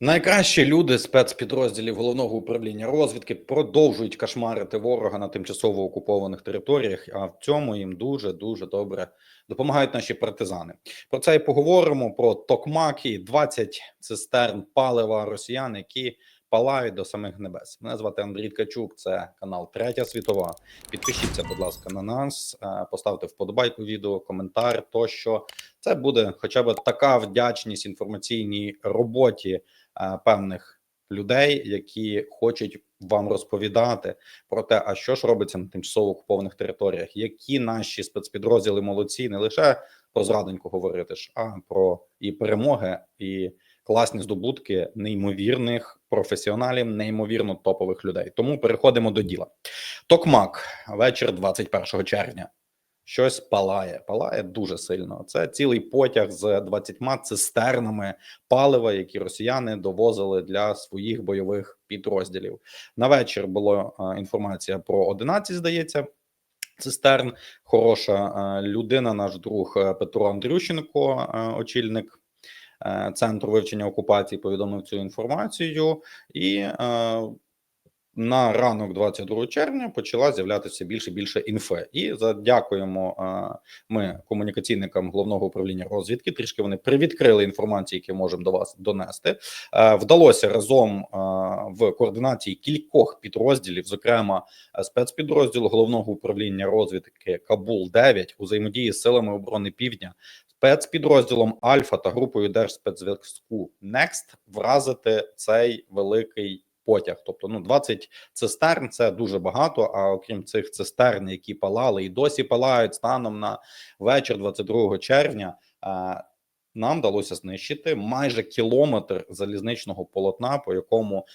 Найкращі люди спецпідрозділів головного управління розвідки продовжують кошмарити ворога на тимчасово окупованих територіях. А в цьому їм дуже дуже добре допомагають наші партизани. Про це і поговоримо. Про токмаки, 20 цистерн палива росіян, які палають до самих небес. Мене звати Андрій Ткачук. Це канал Третя Світова. Підпишіться, будь ласка, на нас, е, поставте вподобайку відео, коментар. Тощо це буде хоча б така вдячність інформаційній роботі е, певних людей, які хочуть вам розповідати про те, а що ж робиться на тимчасово окупованих територіях, які наші спецпідрозділи молодці, не лише про зрадоньку говорити ж, а про і перемоги, і класні здобутки неймовірних професіоналів, неймовірно топових людей. Тому переходимо до діла. Токмак, вечір 21 червня. Щось палає, палає дуже сильно. Це цілий потяг з 20 цистернами палива, які росіяни довозили для своїх бойових підрозділів. На вечір була інформація про 11, здається. Цистерн хороша людина, наш друг е, Петро Андрющенко, е, очільник е, центру вивчення окупації, повідомив цю інформацію і на ранок 22 червня почала з'являтися більше і більше інфи. І задякуємо ми комунікаційникам головного управління розвідки. Трішки вони привідкрили інформацію, які можемо до вас донести. Вдалося разом в координації кількох підрозділів, зокрема спецпідрозділу головного управління розвідки Кабул 9 у взаємодії з силами оборони Півдня. Спецпідрозділом Альфа та групою Держспецзв'язку Next вразити цей великий потяг. Тобто, ну 20 цистерн це дуже багато. А окрім цих цистерн, які палали і досі палають станом на вечір, 22 червня. Нам вдалося знищити майже кілометр залізничного полотна, по якому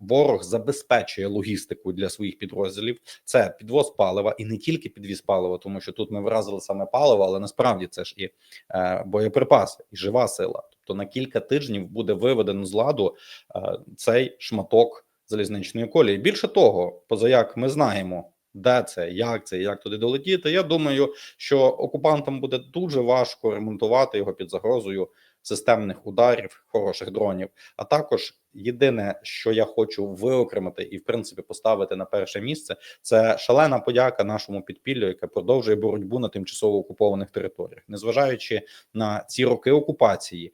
ворог забезпечує логістику для своїх підрозділів. Це підвоз палива і не тільки підвіз палива, тому що тут ми вразили саме паливо, але насправді це ж і е, боєприпаси, і жива сила. Тобто на кілька тижнів буде виведено з ладу е, цей шматок залізничної колії. Більше того, позаяк ми знаємо. Де це, як це, як туди долетіти? Я думаю, що окупантам буде дуже важко ремонтувати його під загрозою системних ударів, хороших дронів. А також єдине, що я хочу виокремити і в принципі поставити на перше місце, це шалена подяка нашому підпіллю, яке продовжує боротьбу на тимчасово окупованих територіях, незважаючи на ці роки окупації.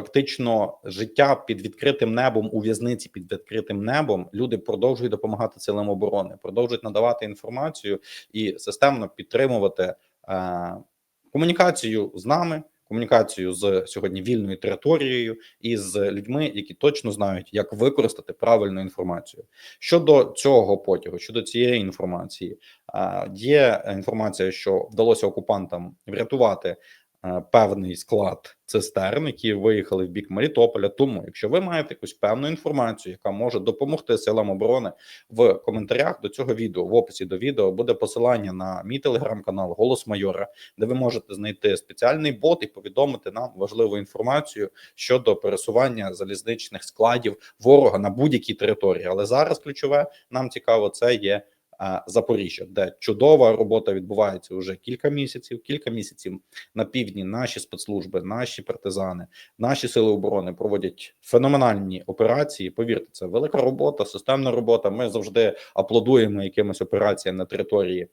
Фактично, життя під відкритим небом у в'язниці під відкритим небом люди продовжують допомагати силам оборони, продовжують надавати інформацію і системно підтримувати е, комунікацію з нами, комунікацію з сьогодні вільною територією і з людьми, які точно знають, як використати правильну інформацію. Щодо цього потягу, щодо цієї інформації, є інформація, що вдалося окупантам врятувати Е, певний склад цистерн, які виїхали в бік Мелітополя. Тому, якщо ви маєте якусь певну інформацію, яка може допомогти силам оборони в коментарях до цього відео, в описі до відео буде посилання на мій телеграм-канал Голос Майора, де ви можете знайти спеціальний бот і повідомити нам важливу інформацію щодо пересування залізничних складів ворога на будь-якій території. Але зараз ключове нам цікаво, це є. Запоріжжя, де чудова робота відбувається вже кілька місяців. Кілька місяців на півдні наші спецслужби, наші партизани, наші сили оборони проводять феноменальні операції. Повірте, це велика робота, системна робота. Ми завжди аплодуємо якимось операціям на території.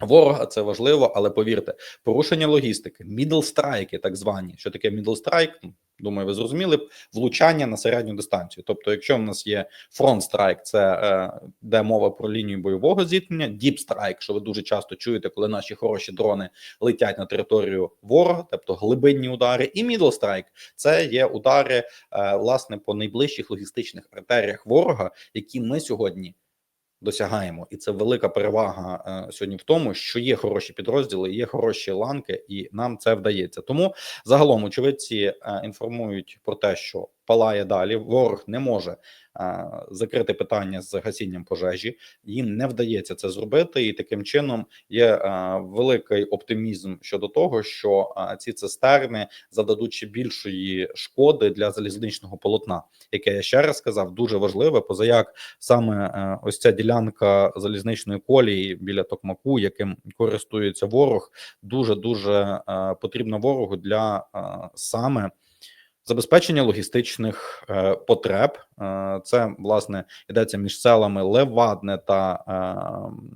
Ворога це важливо, але повірте, порушення логістики, мідлстрайки, так звані, що таке мідлстрайк, думаю, ви зрозуміли влучання на середню дистанцію. Тобто, якщо в нас є фронт страйк, це е, де мова про лінію бойового зіткнення, діп страйк, що ви дуже часто чуєте, коли наші хороші дрони летять на територію ворога, тобто глибинні удари, і мідл страйк це є удари е, власне по найближчих логістичних артеріях ворога, які ми сьогодні досягаємо, і це велика перевага е, сьогодні в тому, що є хороші підрозділи, є хороші ланки, і нам це вдається. Тому загалом очевидці е, інформують про те, що палає далі. Ворог не може закрити питання з гасінням пожежі. Їм не вдається це зробити, і таким чином є великий оптимізм щодо того, що ці цистерни зададуть ще більшої шкоди для залізничного полотна, яке я ще раз сказав, дуже важливе. Позаяк саме ось ця ділянка залізничної колії біля Токмаку, яким користується ворог, дуже дуже потрібна ворогу для саме Забезпечення логістичних е, потреб. Е, це власне йдеться між селами Левадне та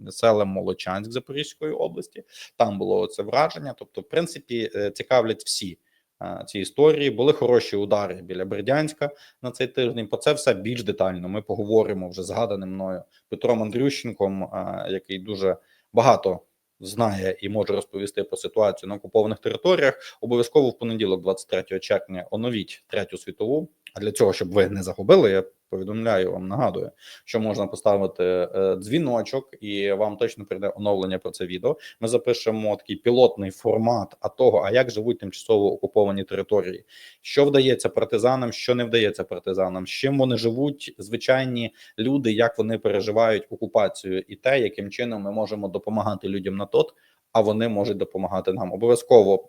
е, селем Молочанськ Запорізької області. Там було це враження. Тобто, в принципі, е, цікавлять всі е, ці історії. Були хороші удари біля Бердянська на цей тиждень. Про це все більш детально. Ми поговоримо вже згаданим мною Петром Андрющенком, е, який дуже багато знає і може розповісти про ситуацію на окупованих територіях. Обов'язково в понеділок, 23 червня, оновіть третю світову. А для цього, щоб ви не загубили, я повідомляю вам, нагадую, що можна поставити е, дзвіночок, і вам точно прийде оновлення про це відео. Ми запишемо такий пілотний формат а того, а як живуть тимчасово окуповані території, що вдається партизанам, що не вдається партизанам, з чим вони живуть, звичайні люди, як вони переживають окупацію, і те, яким чином ми можемо допомагати людям на тот. А вони можуть допомагати нам. Обов'язково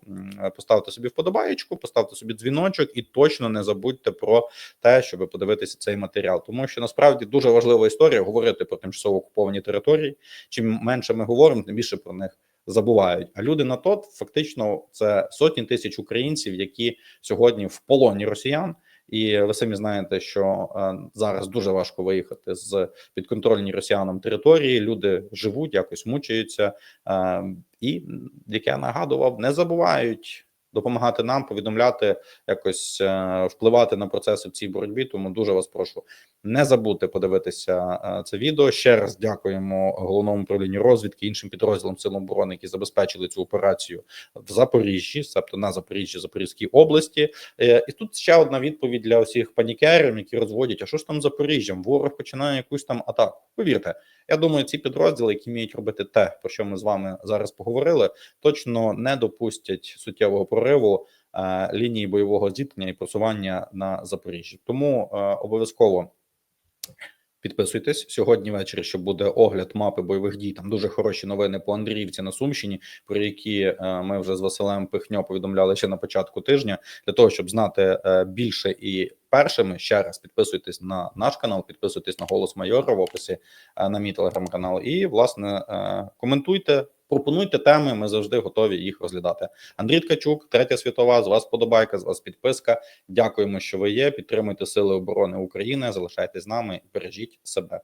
поставте собі вподобаєчку, поставте собі дзвіночок, і точно не забудьте про те, щоб подивитися цей матеріал, тому що насправді дуже важлива історія говорити про тимчасово окуповані території. Чим менше ми говоримо, тим більше про них забувають. А люди на тот фактично це сотні тисяч українців, які сьогодні в полоні росіян. І ви самі знаєте, що е, зараз дуже важко виїхати з підконтрольні росіянам території. Люди живуть, якось мучаються, е, і як я нагадував, не забувають допомагати нам, повідомляти, якось е, впливати на процеси в цій боротьбі. Тому дуже вас прошу не забудьте подивитися е, це відео. Ще раз дякуємо головному управлінню розвідки іншим підрозділам сил оборони, які забезпечили цю операцію в Запоріжжі, тобто на Запоріжжі, Запорізькій області. Е, І тут ще одна відповідь для всіх панікерів, які розводять: а що ж там Запоріжжям? Ворог починає якусь там атаку. Повірте, я думаю, ці підрозділи, які вміють робити те, про що ми з вами зараз поговорили, точно не допустять суттєвого прориву е, лінії бойового зіткнення і просування на Запоріжжі. Тому е, обов'язково. Підписуйтесь сьогодні ввечері, що буде огляд мапи бойових дій. Там дуже хороші новини по Андріївці на Сумщині, про які е, ми вже з Василем Пихньо повідомляли ще на початку тижня. Для того щоб знати більше і першими, ще раз підписуйтесь на наш канал, підписуйтесь на голос майора в описі на мій телеграм-канал. І власне коментуйте, пропонуйте теми. Ми завжди готові їх розглядати. Андрій Ткачук, третя світова. З вас подобайка, з вас підписка. Дякуємо, що ви є. Підтримуйте Сили оборони України. Залишайтесь з нами і бережіть себе.